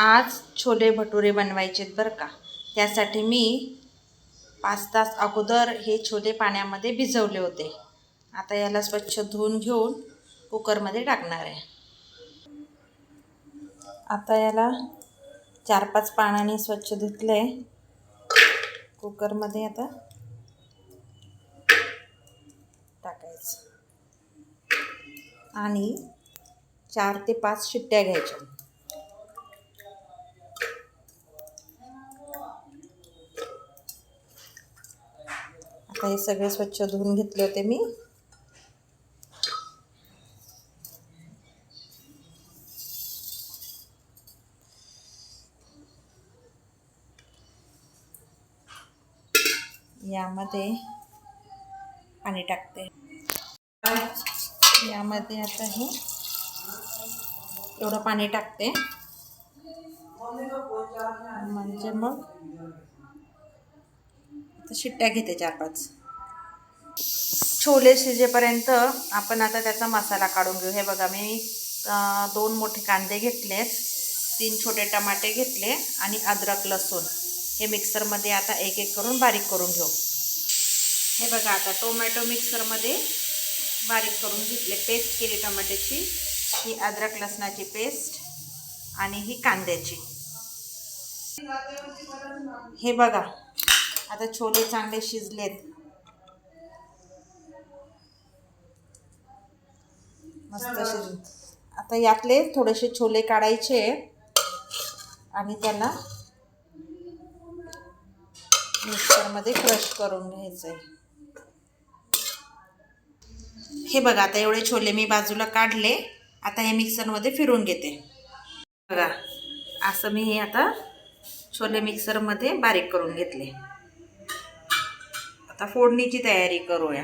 आज छोले भटुरे बनवायचे आहेत बरं का. त्यासाठी मी पाच तास अगोदर हे छोले पाण्यामध्ये भिजवले होते. आता याला स्वच्छ धुवून घेऊन कुकरमध्ये टाकणार आहे. आता याला चार पाच पाण्याने स्वच्छ धुतले. कुकरमध्ये आता टाकायचं. आणि चार ते पाच शिट्ट्या घ्यायच्या. आता हे सगळे स्वच्छ धुवून घेतले होते मी. यामध्ये पाणी टाकते. यामध्ये आता हे एवढं पाणी टाकते. म्हणजे मग तर शिट्ट्या घेते चार पाच. छोले शिजेपर्यंत आपण आता त्याचा मसाला काढून घेऊ. हे बघा मी दोन मोठे कांदे घेतले तीन छोटे टमाटे घेतले आणि अद्रक लसूण. हे मिक्सरमध्ये आता एक एक करून बारीक करून घेऊ. हे बघा आता टोमॅटो मिक्सरमध्ये बारीक करून घेतले. पेस्ट केली टमाट्याची ही अद्रक लसणाची पेस्ट आणि ही कांद्याची. हे बघा आता छोले चांगले शिजलेत. मस्त शिजले. आता यातले थोडेसे छोले काढायचे आणि त्याला मिक्सरमध्ये क्रश करून घ्यायचं आहे हे बघा आता एवढे छोले मी बाजूला काढले. आता हे मिक्सरमध्ये फिरून घेते. बघा असं मी हे आता छोले मिक्सरमध्ये बारीक करून घेतले. आता फोडणीची तयारी करूया.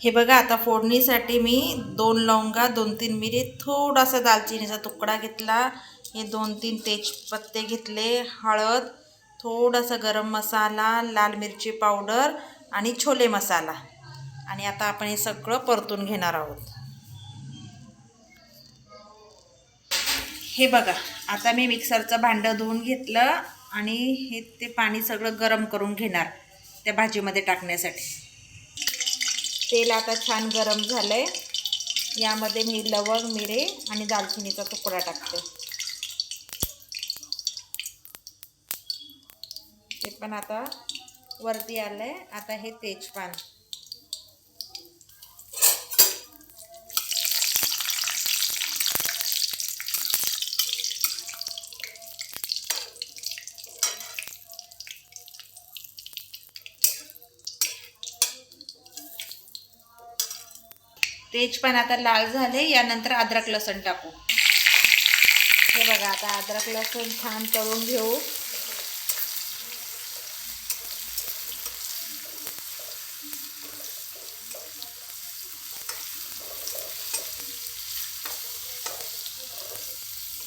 हे बघा आता फोडणीसाठी मी दोन लवंगा दोन तीन मिरी थोडासा दालचिनीचा तुकडा घेतला. हे दोन तीन तेजपत्ते घेतले हळद थोडासा गरम मसाला लाल मिरची पावडर आणि छोले मसाला. आणि आता आपण हे सगळं परतून घेणार आहोत. हे बघा आता मी मिक्सरचं भांडं धुवून घेतलं. आणि हे ते पाणी सगळं गरम करून घेणार त्या भाजीमध्ये टाकण्यासाठी. तेल आता छान गरम झालं आहे यामध्ये मी लवंग मिरे आणि दालचिनीचा तुकडा टाकते. ते पण आता वरती आलं आहे आता हे तेजपान. तेज पण आता लाल झाले यानंतर अद्रक लसूण टाकू. हे बघा आता अद्रक लसूण छान तळून घेऊ.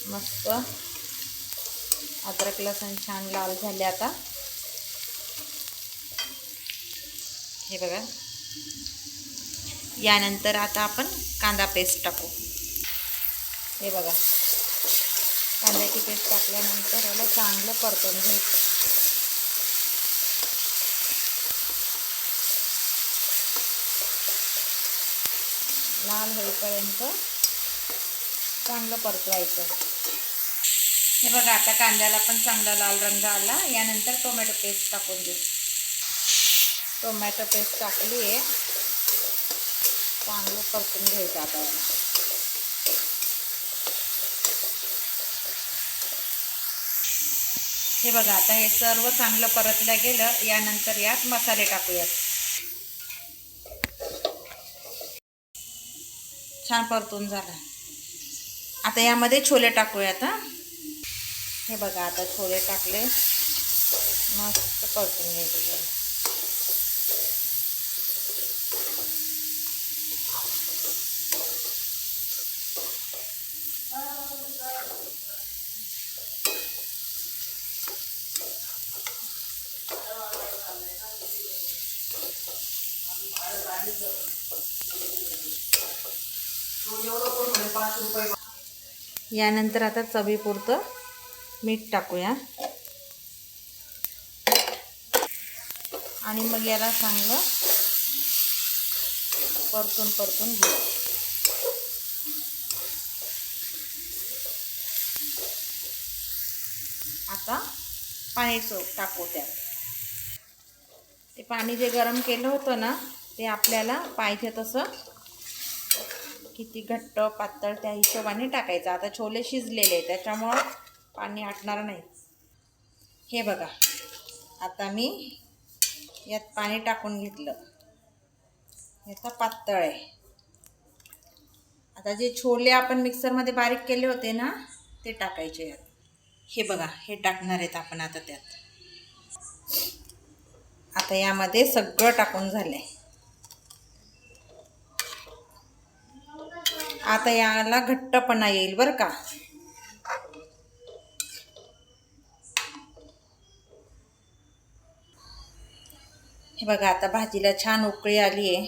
मस्त. अद्रक लसण छान लाल झाले आता. हे बघा. यानंतर आता आपण कांदा पेस्ट टाकू. हे बघा. कांद्याची पेस्ट टाकल्यानंतर याला चांगलं परतून घेऊ लाल होईपर्यंत चांगलं परतवायचं. हे बघा आता कांद्याला पण चांगला लाल रंग आला. यानंतर टोमॅटो पेस्ट टाकून देऊ टोमॅटो पेस्ट टाकली आहे चांगलं परतून घ्यायचं आता. याला हे बघा आता हे सर्व चांगलं परतलं गेलं यानंतर यात मसाले टाकूयात. छान परतून झाला. आता यामध्ये छोले टाकूयात हां. हे बघा आता छोले टाकले. मस्त परतून घ्यायचे. यानंतर आता चवीपुरतं मीठ टाकूया. आणि मग याला चांगलं परतून परतून घेऊ. आता पाणी चोख टाकू त्यात. ते पाणी जे गरम केलं होतं ना ते आपल्याला पाहिजे तसं किती घट्ट पातळ त्या हिशोबाने टाकायचं. आता छोले शिजलेले आहे त्याच्यामुळं पाणी आटणार नाही. हे बघा. आता मी यात पाणी टाकून घेतलं. याचा पातळ आहे. आता जे छोले आपण मिक्सरमध्ये बारीक केले होते ना ते टाकायचे यात हे बघा हे टाकणार आहेत आपण आता त्यात. आता यामध्ये सगळं टाकून झालं आहे आता याला घट्टपणा येईल बरं का. हे बघा आता भाजीला छान उकळी आली आहे.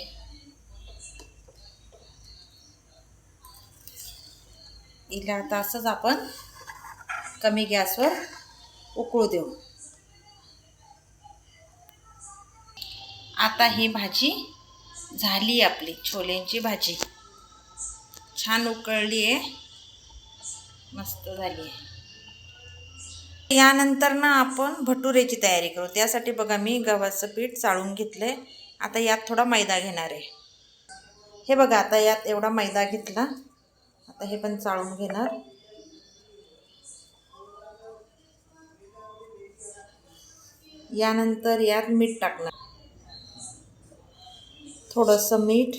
हिला आता असंच आपण कमी गॅसवर उकळू देऊ. आता ही भाजी झाली आपली छोल्यांची भाजी. छान उकळली आहे. मस्त झाली आहे. यानंतर ना आपण भटुरेची तयारी करू. त्यासाठी बघा मी गव्हाचं पीठ चाळून घेतलं आहे आता यात थोडा मैदा घेणार आहे. हे बघा आता यात एवढा मैदा घेतला. आता हे पण चाळून घेणार. यानंतर यात मीठ टाकणार. थोडंसं मीठ.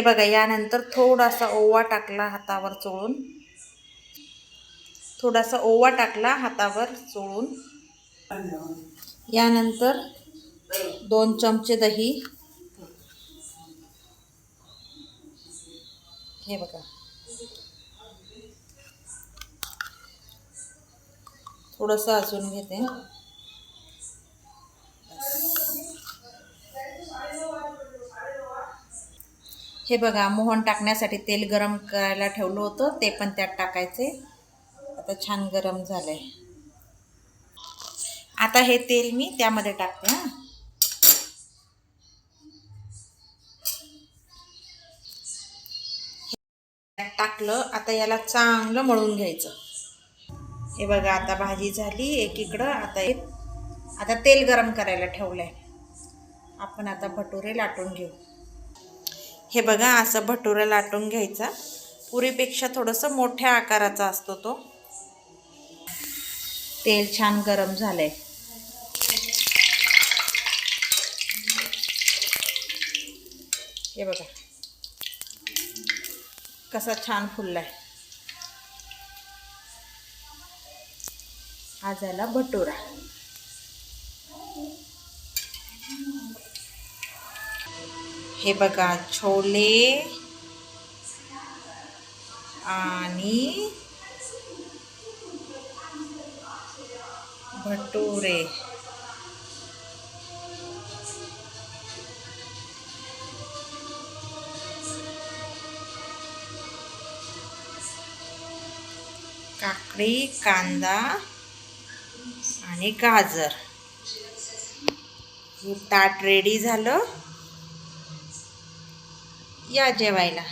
हे बघा यानंतर थोडासा ओवा टाकला हातावर चोळून. थोडासा ओवा टाकला हातावर चोळून. यानंतर दोन चमचे दही. हे बघा. थोडंसं अजून घेते. हे बघा मोहन टाकण्यासाठी तेल गरम करायला ठेवलं होतं ते पण त्यात टाकायचे. आता छान गरम झालंय. आता हे तेल मी त्यामध्ये टाकते हां. टाकलं आता याला चांगलं मळून घ्यायचं. हे बघा आता भाजी झाली एकीकडं आता एक आता तेल गरम करायला ठेवलं आहे आपण आता भटुरे लाटून घेऊ. हे बघा असं भटुरा लाटून घ्यायचा. पुरीपेक्षा थोडंसं मोठ्या आकाराचा असतो तो. तेल छान गरम झालंय. हे बघा. कसा छान फुललाय. हा झाला भटुरा. हे बघा छोले आणि भटुरे. काकडी कांदा आणि गाजर. हे ताट रेडी झालं. या जेवायला.